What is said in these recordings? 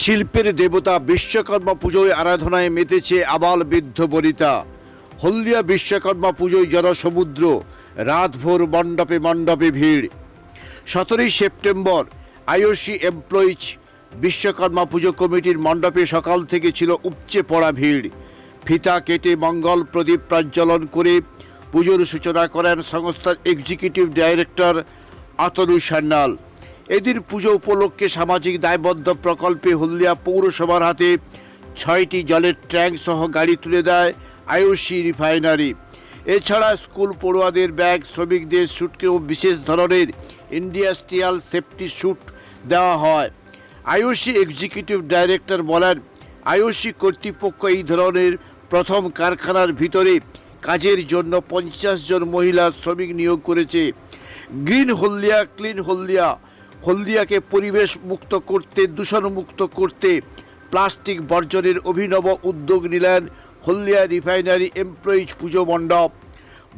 শিল্পের দেবতা বিশ্বকর্মা পুজোয় আরাধনায় মেতেছে আবাল বৃদ্ধ বনিতা। হলদিয়া বিশ্বকর্মা পুজোয় জনসমুদ্র, রাতভোর মণ্ডপে মণ্ডপে ভিড়। সতেরোই সেপ্টেম্বর, আইওসি এমপ্লয়িজ, বিশ্বকর্মা পুজো কমিটির মণ্ডপে সকাল থেকে ছিল উপচে পড়া ভিড়। ফিতা কেটে মঙ্গল প্রদীপ প্রজ্বলন করে পুজোর সূচনা করেন সংস্থার এক্সিকিউটিভ ডাইরেক্টর আতনু সান্যাল। এদিন পুজো উপলক্ষে সামাজিক দায়বদ্ধ প্রকল্পে হলদিয়া পৌরসভার হাতে ছয়টি জলের ট্যাঙ্ক সহ গাড়ি তুলে দেয় আয়ুষী রিফাইনারি। এছাড়া স্কুল পড়ুয়াদের ব্যাগ, শ্রমিকদের স্যুটকেও বিশেষ ধরনের ইন্ডাস্ট্রিয়াল সেফটি স্যুট দেওয়া হয়। আয়ুষী এক্সিকিউটিভ ডাইরেক্টর বলেন, আয়ুষী কর্তৃপক্ষ এই ধরনের প্রথম কারখানার ভিতরে কাজের জন্য পঞ্চাশ জন মহিলা শ্রমিক নিয়োগ করেছে। গ্রিন হলদিয়া, ক্লিন হলদিয়া হলদিয়াকে পরিবেশ মুক্ত করতে, দূষণমুক্ত করতে প্লাস্টিক বর্জনের অভিনব উদ্যোগ নিলেন হলদিয়া রিফাইনারি এমপ্লয়িজ পুজো মণ্ডপ।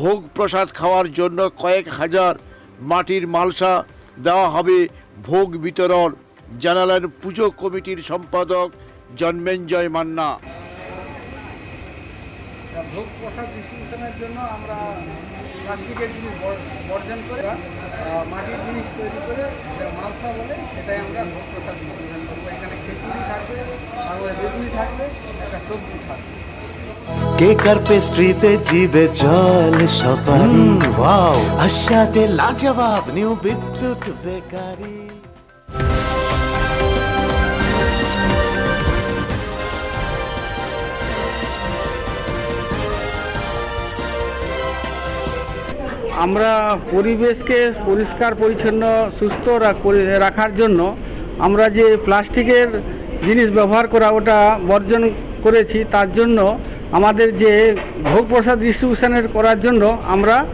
ভোগ প্রসাদ খাওয়ার জন্য কয়েক হাজার মাটির মালসা দেওয়া হবে ভোগ বিতরণ, জানালেন পুজো কমিটির সম্পাদক জন্মেঞ্জয় মান্না। ভোগ প্রসাদ ডিস্ট্রিবিউশনের জন্য আমরা প্লাস্টিকের জিনিস বর্জন করে মাটির মালসা বলে সেটাই আমরা ভোগ প্রসাদ বিসর্জন করব। এখানে খিচুড়ি থাকবে আর বেগুনি থাকবে একটা সবজি থাকবে। কেক আর পেস্ট্রিতে জিবে জল সপারি? ওয়াও আশাতে লাজবাব নিউ বিদ্যুৎ বেকারি। আমরা পরিবেশকে পরিষ্কার, পরিচ্ছন্ন, সুস্থ রাখ- রাখার জন্য আমরা যে প্লাস্টিকের জিনিস ব্যবহার করা, ওটা বর্জন করেছি, তার জন্য আমাদের যে ভোগ প্রসাদ ডিস্ট্রিবিউশনের করার জন্য আমরা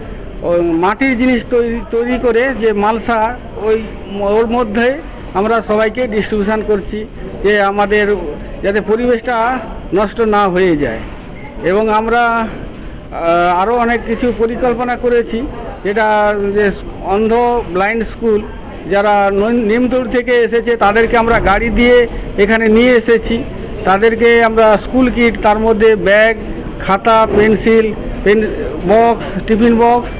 মাটির জিনিস তৈরি তৈরি করে যে মালসা, ওই ওর মধ্যে আমরা সবাইকে ডিস্ট্রিবিউশন করছি, যে আমাদের যাতে পরিবেশটা নষ্ট না হয়ে যায়। এবং আমরা আরও অনেক কিছু পরিকল্পনা করেছি। যেটা, যে অন্ধ ব্লাইন্ড স্কুল, যারা নৈ- নিমতৌড় থেকে এসেছে, তাদেরকে আমরা গাড়ি দিয়ে এখানে নিয়ে এসেছি। তাদেরকে আমরা স্কুল কিট, তার মধ্যে ব্যাগ, খাতা, pencil, pen, box, tiffin box,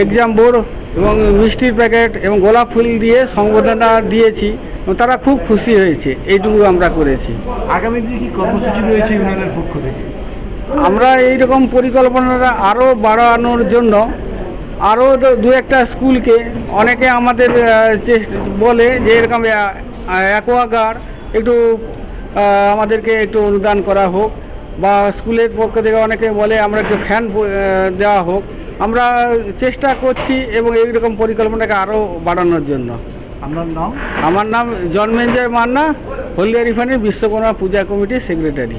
exam board এবং মিষ্টির প্যাকেট এবং গোলাপ ফুল দিয়ে সংবর্ধনা দিয়েছি। এবং তারা খুব খুশি হয়েছে। এইটুকু আমরা করেছি। আগামী দিনে কি কর্মসূচি রয়েছে ইউনিয়নের পক্ষ থেকে? আমরা এই রকম পরিকল্পনাটা আরও বাড়ানোর জন্য আরও দু একটা স্কুলকে অনেকে আমাদের বলে যে এরকম অ্যাকোয়াগার্ড একটু আমাদেরকে একটু অনুদান করা হোক বা স্কুলের পক্ষ থেকে অনেকে বলে আমরা একটু ফ্যান দেওয়া হোক। আমরা চেষ্টা করছি এবং এই রকম পরিকল্পনাকে আরও বাড়ানোর জন্য। আপনার নাম? আমার নাম জন্মেঞ্জয় মান্না হলদিয়া রিফানের বিশ্বকর্মা পূজা কমিটির সেক্রেটারি।